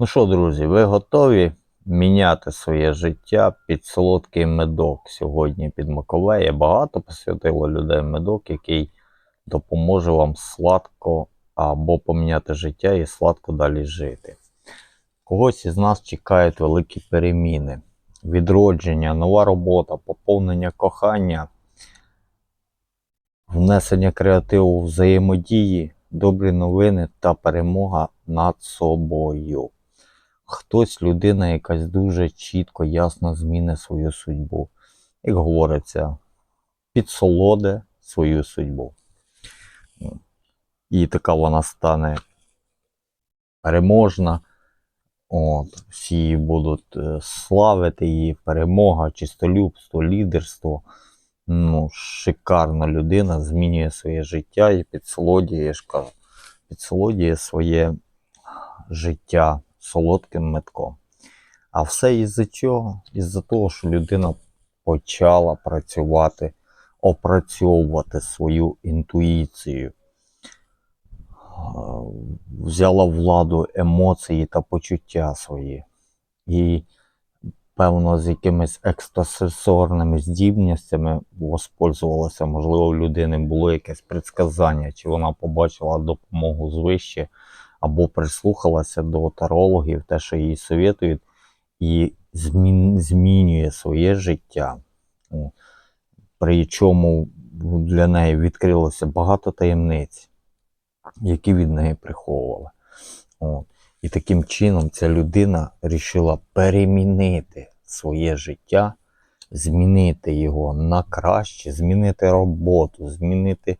Ну що, друзі, ви готові міняти своє життя під солодкий медок сьогодні під Маковея? Багато посвятило людей медок, який допоможе вам сладко або поміняти життя і сладко далі жити. Когось із нас чекають великі переміни, відродження, нова робота, поповнення кохання, внесення креативу взаємодії, добрі новини та перемога над собою. Хтось, людина якась дуже чітко, ясно змінить свою судьбу. Як говориться, підсолоде свою судьбу. І така вона стане переможна. От, всі будуть е, славити, її перемога, чистолюбство, лідерство. Ну, шикарна людина змінює своє життя і підсолодює, я ж кажу, підсолодює своє життя солодким метком. А все із-за чого? Із-за того, що людина почала працювати, опрацьовувати свою інтуїцію, е, взяла владу емоції та почуття свої. І, певно, з якимись екстрасенсорними здібностями воспользувалася. Можливо, у людини було якесь предсказання, чи вона побачила допомогу звище, або прислухалася до тарологів, те, що їй совєтують, і змін, змінює своє життя. Причому для неї відкрилося багато таємниць, які від неї приховували. От. І таким чином ця людина вирішила перемінити своє життя, змінити його на краще, змінити роботу, змінити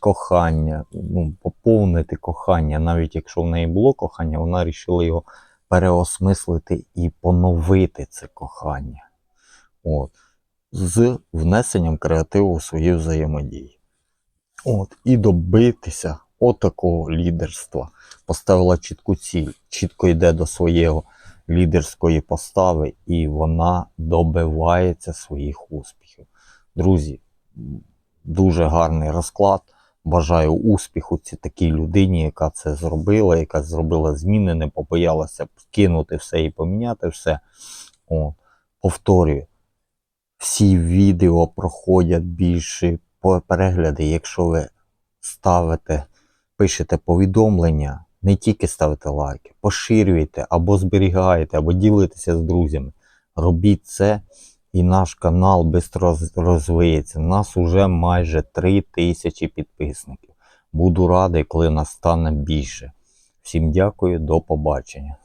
кохання, ну, поповнити кохання. Навіть якщо в неї було кохання, вона вирішила його переосмислити і поновити це кохання. От. З внесенням креативу в свої взаємодії. От. І добитися отакого лідерства. Поставила чітку ціль, чітко йде до своєї лідерської постави, і вона добивається своїх успіхів. Друзі, дуже гарний розклад. Бажаю успіху цій такій людині, яка це зробила, яка зробила зміни, не побоялася кинути все і поміняти все. О, повторюю, всі відео проходять більше перегляди, якщо ви ставите, пишете повідомлення, не тільки ставите лайки, поширюєте або зберігаєте, або ділитеся з друзями. Робіть це, і наш канал швидко розвиється. Нас уже майже 3 тисячі підписників. Буду радий, коли нас стане більше. Всім дякую, до побачення.